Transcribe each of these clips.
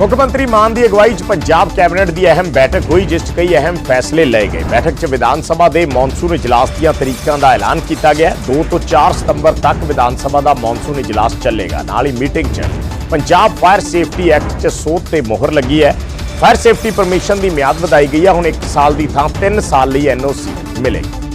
ਮੁੱਖ ਮੰਤਰੀ ਮਾਨ ਦੀ ਅਗਵਾਈ 'ਚ ਪੰਜਾਬ ਕੈਬਨਿਟ ਦੀ ਅਹਿਮ ਬੈਠਕ ਹੋਈ, ਜਿਸ 'ਚ ਕਈ ਅਹਿਮ ਫੈਸਲੇ ਲਏ ਗਏ। ਬੈਠਕ 'ਚ ਵਿਧਾਨ ਸਭਾ ਦੇ ਮੌਨਸੂਨ ਇਜਲਾਸ ਦੀਆਂ ਤਰੀਕਾਂ ਦਾ ਐਲਾਨ ਕੀਤਾ ਗਿਆ। 2 ਤੋਂ 4 ਸਤੰਬਰ ਤੱਕ ਵਿਧਾਨ ਸਭਾ ਦਾ ਮੌਨਸੂਨ ਇਜਲਾਸ ਚੱਲੇਗਾ। ਨਾਲ ਹੀ ਮੀਟਿੰਗ 'ਚ ਪੰਜਾਬ ਫਾਇਰ ਸੇਫਟੀ ਐਕਟ 'ਚ ਸੋਧ ਤੇ ਮੋਹਰ ਲੱਗੀ ਹੈ। ਫਾਇਰ ਸੇਫਟੀ ਪਰਮਿਸ਼ਨ ਦੀ ਮਿਆਦ ਵਧਾਈ ਗਈ ਹੈ। ਹੁਣ 1 ਸਾਲ ਦੀ ਥਾਂ 3 ਸਾਲ ਲਈ ਐਨਓਸੀ ਮਿਲੇਗੀ।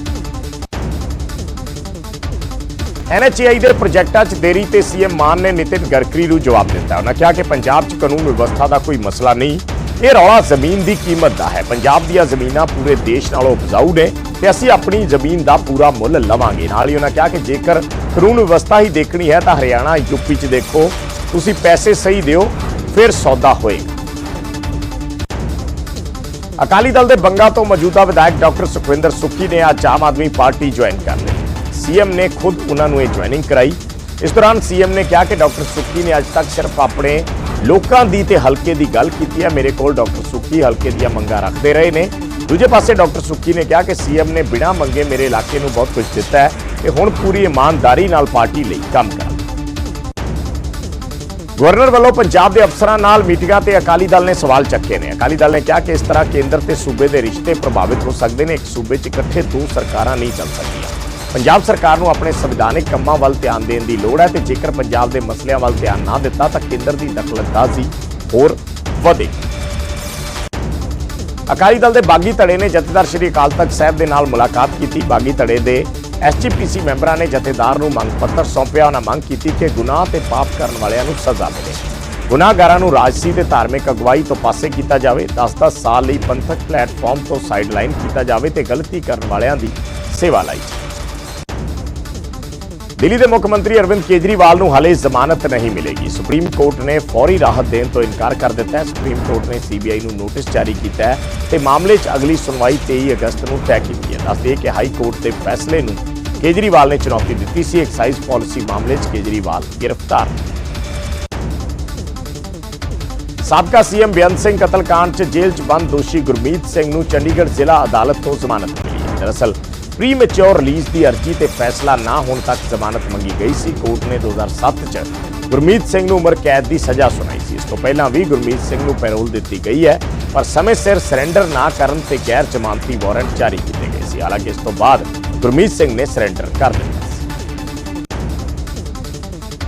ਐਨਐਚਏਆਈ ਦੇ ਪ੍ਰੋਜੈਕਟਾਂ 'ਚ ਦੇਰੀ ਤੇ ਸੀਐਮ ਮਾਨ ਨੇ ਨਿਤਿਨ ਗਡਕਰੀ ਨੂੰ ਜਵਾਬ ਦਿੱਤਾ। ਉਹਨਾਂ ਕਿਹਾ ਕਿ ਪੰਜਾਬ 'ਚ ਕਾਨੂੰਨ ਵਿਵਸਥਾ ਦਾ ਕੋਈ ਮਸਲਾ ਨਹੀਂ। ਇਹ ਰੌਲਾ ਜ਼ਮੀਨ ਦੀ ਕੀਮਤ ਦਾ ਹੈ। ਪੰਜਾਬ ਦੀਆਂ ਜ਼ਮੀਨਾਂ ਪੂਰੇ ਦੇਸ਼ ਨਾਲੋਂ ਉਪਜਾਊ ਨੇ ਤੇ ਅਸੀਂ ਆਪਣੀ ਜ਼ਮੀਨ ਦਾ ਪੂਰਾ ਮੁੱਲ ਲਵਾਂਗੇ। ਨਾਲ ਹੀ ਉਹਨਾਂ ਕਿਹਾ ਕਿ ਜੇਕਰ ਕਾਨੂੰਨ ਵਿਵਸਥਾ ਹੀ ਦੇਖਣੀ ਹੈ ਤਾਂ ਹਰਿਆਣਾ, ਯੂਪੀ 'ਚ ਦੇਖੋ। ਤੁਸੀਂ ਪੈਸੇ ਸਹੀ ਦਿਓ, ਫਿਰ ਸੌਦਾ ਹੋਏਗਾ। ਅਕਾਲੀ ਦਲ ਦੇ ਬੰਗਾ ਤੋਂ ਮੌਜੂਦਾ ਵਿਧਾਇਕ ਡਾਕਟਰ ਸੁਖਵਿੰਦਰ ਸੁੱਖੀ ਨੇ ਅੱਜ ਆਮ ਆਦਮੀ ਪਾਰਟੀ ਜੁਆਇਨ ਕਰ ਲਈ। ਸੀਐਮ ਨੇ ਖੁਦ ਉਹਨਾਂ ਨੂੰ ਇਹ ਜੁਆਇਨਿੰਗ ਕਰਾਈ। ਇਸ ਦੌਰਾਨ ਸੀਐਮ ਨੇ ਕਿਹਾ ਕਿ ਡਾਕਟਰ ਸੁੱਕੀ ਨੇ ਅੱਜ ਤੱਕ ਸਿਰਫ ਆਪਣੇ ਲੋਕਾਂ ਦੀ ਤੇ ਹਲਕੇ ਦੀ ਗੱਲ ਕੀਤੀ ਹੈ। ਮੇਰੇ ਕੋਲ ਡਾਕਟਰ ਸੁੱਖੀ ਹਲਕੇ ਦੀਆਂ ਮੰਗਾਂ ਰੱਖਦੇ ਰਹੇ ਨੇ। ਦੂਜੇ ਪਾਸੇ ਡਾਕਟਰ ਸੁੱਖੀ ਨੇ ਕਿਹਾ ਕਿ ਸੀਐਮ ਨੇ ਬਿਨਾਂ ਮੰਗੇ ਮੇਰੇ ਇਲਾਕੇ ਨੂੰ ਬਹੁਤ ਕੁਝ ਦਿੱਤਾ ਹੈ ਤੇ ਹੁਣ ਪੂਰੀ ਇਮਾਨਦਾਰੀ ਨਾਲ ਪਾਰਟੀ ਲਈ ਕੰਮ ਕਰਾਂਗੇ ਗਵਰਨਰ ਵੱਲੋਂ ਪੰਜਾਬ ਦੇ ਅਫਸਰਾਂ ਨਾਲ ਮੀਟਿੰਗਾਂ ਤੇ ਅਕਾਲੀ ਦਲ ਨੇ ਸਵਾਲ ਚੱਕੇ ਨੇ। ਅਕਾਲੀ ਦਲ ਨੇ ਕਿਹਾ ਕਿ ਇਸ ਤਰ੍ਹਾਂ ਕੇਂਦਰ ਤੇ ਸੂਬੇ ਦੇ ਰਿਸ਼ਤੇ ਪ੍ਰਭਾਵਿਤ ਹੋ ਸਕਦੇ ਨੇ। ਇੱਕ ਸੂਬੇ 'ਚ ਇਕੱਠੇ ਦੋ ਸਰਕਾਰਾਂ ਨਹੀਂ ਚੱਲ ਸਕਦੀਆਂ। ਪੰਜਾਬ ਸਰਕਾਰ ਨੂੰ ਆਪਣੇ ਸੰਵਿਧਾਨਿਕ ਕੰਮਾਂ ਵੱਲ ਧਿਆਨ ਦੇਣ ਦੀ ਲੋੜ ਹੈ ਤੇ ਜੇਕਰ ਪੰਜਾਬ ਦੇ ਮਸਲਿਆਂ ਵੱਲ ਧਿਆਨ ਨਾ ਦਿੱਤਾ ਤਾਂ ਕੇਂਦਰ ਦੀ ਦਖਲਅੰਦਾਜ਼ੀ ਹੋਰ ਵਧੇਗੀ। ਅਕਾਲੀ ਦਲ ਦੇ ਬਾਗੀ ਧੜੇ ਨੇ ਜਥੇਦਾਰ ਸ਼੍ਰੀ ਅਕਾਲ ਤਖਤ ਸਾਹਿਬ ਦੇ ਨਾਲ ਮੁਲਾਕਾਤ ਕੀਤੀ। ਬਾਗੀ ਧੜੇ ਦੇ ਐਸਜੀਪੀਸੀ ਮੈਂਬਰਾਂ ਨੇ ਜਥੇਦਾਰ ਨੂੰ ਮੰਗ ਪੱਤਰ ਸੌਂਪਿਆ। ਉਹਨਾਂ ਮੰਗ ਕੀਤੀ ਕਿ ਗੁਨਾਹ ਤੇ ਪਾਪ ਕਰਨ ਵਾਲਿਆਂ ਨੂੰ ਸਜ਼ਾ ਮਿਲੇ। ਗੁਨਾਹਗਾਰਾਂ ਨੂੰ ਰਾਜਸੀ ਤੇ ਧਾਰਮਿਕ ਅਗਵਾਈ ਤੋਂ ਪਾਸੇ ਕੀਤਾ ਜਾਵੇ। 10-10 ਸਾਲ ਲਈ ਪੰਥਕ ਪਲੇਟਫਾਰਮ ਤੋਂ ਸਾਈਡਲਾਈਨ ਕੀਤਾ ਜਾਵੇ ਤੇ ਗਲਤੀ ਕਰਨ ਵਾਲਿਆਂ ਦੀ ਸੇਵਾ ਲਈ ਜਾਵੇ। ਦਿੱਲੀ ਦੇ ਮੁੱਖ ਮੰਤਰੀ ਅਰਵਿੰਦ ਕੇਜਰੀਵਾਲ ਨੂੰ ਹਾਲੇ ਜ਼ਮਾਨਤ ਨਹੀਂ ਮਿਲੇਗੀ। ਸੁਪਰੀਮ ਕੋਰਟ ਨੇ ਫੌਰੀ ਰਾਹਤ ਦੇਣ ਤੋਂ ਇਨਕਾਰ ਕਰ ਦਿੱਤਾ ਹੈ। ਸੁਪਰੀਮ ਕੋਰਟ ਨੇ ਸੀਬੀਆਈ ਨੂੰ ਨੋਟਿਸ ਜਾਰੀ ਕੀਤਾ ਹੈ ਤੇ ਮਾਮਲੇ 'ਚ ਅਗਲੀ ਸੁਣਵਾਈ 23 ਅਗਸਤ ਨੂੰ ਤੈਅ ਕੀਤੀ ਹੈ। ਦੱਸਦੇ ਕਿ ਹਾਈ ਕੋਰਟ ਦੇ ਫੈਸਲੇ ਨੂੰ ਕੇਜਰੀਵਾਲ ਨੇ ਚੁਣੌਤੀ ਦਿੱਤੀ ਸੀ। ਐਕਸਾਈਜ਼ ਪਾਲਿਸੀ ਮਾਮਲੇ 'ਚ ਕੇਜਰੀਵਾਲ ਗ੍ਰਿਫਤਾਰ। ਸਾਬਕਾ ਸੀਐਮ ਬੇਅੰਤ ਸਿੰਘ ਕਤਲकांड 'ਚ ਜੇਲ੍ਹ 'ਚ ਬੰਦ ਦੋਸ਼ੀ ਗੁਰਮੀਤ ਸਿੰਘ ਨੂੰ ਚੰਡੀਗੜ੍ਹ ਜ਼ਿਲ੍ਹਾ ਅਦਾਲਤ ਤੋਂ ਜ਼ਮਾਨਤ ਮਿਲੀ ਹੈ। ਦਰਅਸਲ ਪ੍ਰੀ ਮੈਚੁਰ ਰਿਲੀਜ਼ ਦੀ ਅਰਜ਼ੀ ਤੇ ਫੈਸਲਾ ਨਾ ਹੋਣ ਤੱਕ ਜ਼ਮਾਨਤ ਮੰਗੀ ਗਈ ਸੀ। ਕੋਰਟ ਨੇ 2007 'ਚ ਗੁਰਮੀਤ ਸਿੰਘ ਨੂੰ ਉਮਰ ਕੈਦ ਦੀ ਸਜ਼ਾ ਸੁਣਾਈ ਸੀ। ਇਸ ਤੋਂ ਪਹਿਲਾਂ ਵੀ ਗੁਰਮੀਤ ਸਿੰਘ ਨੂੰ ਪੈਰੋਲ ਦਿੱਤੀ ਗਈ ਹੈ, ਪਰ ਸਮੇਂ ਸਿਰ ਸਰੈਂਡਰ ਨਾ ਕਰਨ ਤੇ ਗੈਰ ਜ਼ਮਾਨਤੀ ਵਾਰੰਟ ਜਾਰੀ ਕੀਤੇ ਗਏ ਸੀ। ਹਾਲਾਂਕਿ ਇਸ ਤੋਂ ਬਾਅਦ ਗੁਰਮੀਤ ਸਿੰਘ ਨੇ ਸਰੈਂਡਰ ਕਰ ਦਿੱਤਾ ਸੀ।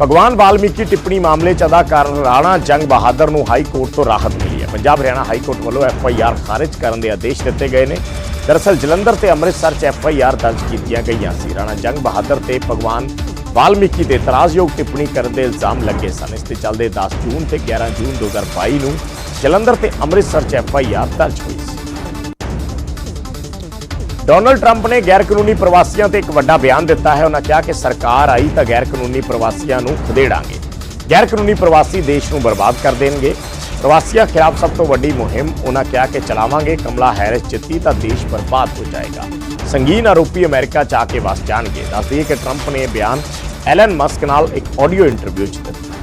ਭਗਵਾਨ ਵਾਲਮੀਕੀ ਟਿੱਪਣੀ ਮਾਮਲੇ 'ਚ ਅਦਾਕਾਰ ਰਾਣਾ ਜੰਗ ਬਹਾਦਰ ਨੂੰ ਹਾਈ ਕੋਰਟ ਤੋਂ ਰਾਹਤ ਮਿਲੀ ਹੈ। ਪੰਜਾਬ ਹਰਿਆਣਾ ਹਾਈ ਕੋਰਟ ਵੱਲੋਂ ਐਫ ਆਈ ਆਰ ਖਾਰਜ ਕਰਨ ਦੇ ਆਦੇਸ਼ ਦਿੱਤੇ ਗਏ ਨੇ। ਦਰਅਸਲ ਜਲੰਧਰ ਤੇ ਅੰਮ੍ਰਿਤਸਰ 'ਚ ਐਫ ਆਈ ਆਰ ਦਰਜ ਕੀਤੀਆਂ ਗਈਆਂ ਸੀ ਰਾਣਾ ਜੰਗ ਬਹਾਦਰ ਤੇ ਭਗਵਾਨ ਵਾਲਮੀਕੀ ਦੇ ਇਤਰਾਜ਼ਯੋਗ ਟਿੱਪਣੀ ਕਰਨ ਦੇ ਇਲਜ਼ਾਮ ਲੱਗੇ ਸਨ ਇਸ ਤੇ ਚੱਲਦੇ 10 ਜੂਨ ਤੇ 11 ਜੂਨ 2022 ਨੂੰ ਜਲੰਧਰ ਤੇ ਅੰਮ੍ਰਿਤਸਰ 'ਚ ਐਫ ਆਈ ਆਰ ਦਰਜ ਹੋਈ ਸੀ ਡੋਨਲਡ ਟਰੰਪ ਨੇ ਗੈਰ ਕਾਨੂੰਨੀ ਪ੍ਰਵਾਸੀਆਂ ਤੇ ਇੱਕ ਵੱਡਾ ਬਿਆਨ ਦਿੱਤਾ ਹੈ ਉਹਨਾਂ ਕਿਹਾ ਕਿ ਸਰਕਾਰ ਆਈ ਤਾਂ ਗੈਰ ਕਾਨੂੰਨੀ ਪ੍ਰਵਾਸੀਆਂ ਨੂੰ ਖਦੇੜਾਂਗੇ ਗੈਰ ਕਾਨੂੰਨੀ ਪ੍ਰਵਾਸੀ ਦੇਸ਼ ਨੂੰ ਬਰਬਾਦ ਕਰ ਦੇਣਗੇ ਪ੍ਰਵਾਸੀਆਂ ਖਿਲਾਫ ਸਭ ਤੋਂ ਵੱਡੀ ਮੁਹਿੰਮ ਉਹਨਾਂ ਕਿਹਾ ਕਿ ਚਲਾਵਾਂਗੇ, ਕਮਲਾ ਹੈਰਿਸ ਜਿੱਤੀ ਤਾਂ ਦੇਸ਼ ਬਰਬਾਦ ਹੋ ਜਾਏਗਾ। ਸੰਗੀਨ ਆਰੋਪੀ ਅਮਰੀਕਾ ਚ ਆ ਕੇ ਵਸ ਜਾਣਗੇ। ਦੱਸਦੀ ਦਈਏ ਕਿ ਟਰੰਪ ਨੇ ਇਹ ਬਿਆਨ ਐਲਨ ਮਸਕ ਨਾਲ ਇੱਕ ਆਡੀਓ ਇੰਟਰਵਿਊ 'ਚ ਦਿੱਤਾ।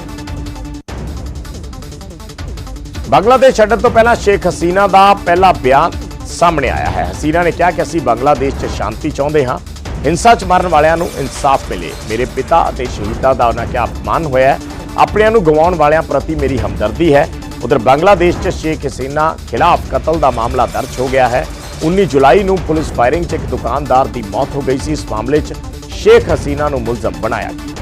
ਬੰਗਲਾਦੇਸ਼ ਛੱਡਣ ਤੋਂ ਪਹਿਲਾਂ ਸ਼ੇਖ ਹਸੀਨਾ ਦਾ ਪਹਿਲਾ ਬਿਆਨ ਸਾਹਮਣੇ ਆਇਆ ਹੈ। ਹਸੀਨਾ ਨੇ ਕਿਹਾ ਕਿ ਅਸੀਂ ਬੰਗਲਾਦੇਸ਼ 'ਚ ਸ਼ਾਂਤੀ ਚਾਹੁੰਦੇ ਹਾਂ। ਹਿੰਸਾ 'ਚ ਮਰਨ ਵਾਲਿਆਂ ਨੂੰ ਇਨਸਾਫ ਮਿਲੇ। ਮੇਰੇ ਪਿਤਾ ਅਤੇ ਸ਼ਹੀਦਾਂ ਦਾ ਉਹਨਾਂ ਕਿਹਾ ਅਪਮਾਨ ਹੋਇਆ ਹੈ। ਆਪਣਿਆਂ ਨੂੰ ਗਵਾਉਣ ਵਾਲਿਆਂ ਪ੍ਰਤੀ ਮੇਰੀ ਹਮਦਰਦੀ ਹੈ। ਉਧਰ ਬੰਗਲਾਦੇਸ਼ 'ਚ ਸ਼ੇਖ ਹਸੀਨਾ ਖਿਲਾਫ ਕਤਲ ਦਾ ਮਾਮਲਾ ਦਰਜ ਹੋ ਗਿਆ ਹੈ। 19 ਜੁਲਾਈ ਨੂੰ ਪੁਲਿਸ ਫਾਇਰਿੰਗ 'ਚ ਇੱਕ ਦੁਕਾਨਦਾਰ ਦੀ ਮੌਤ ਹੋ ਗਈ ਸੀ। ਇਸ ਮਾਮਲੇ 'ਚ ਸ਼ੇਖ ਹਸੀਨਾ ਨੂੰ ਮੁਲਜ਼ਮ ਬਣਾਇਆ ਗਿਆ।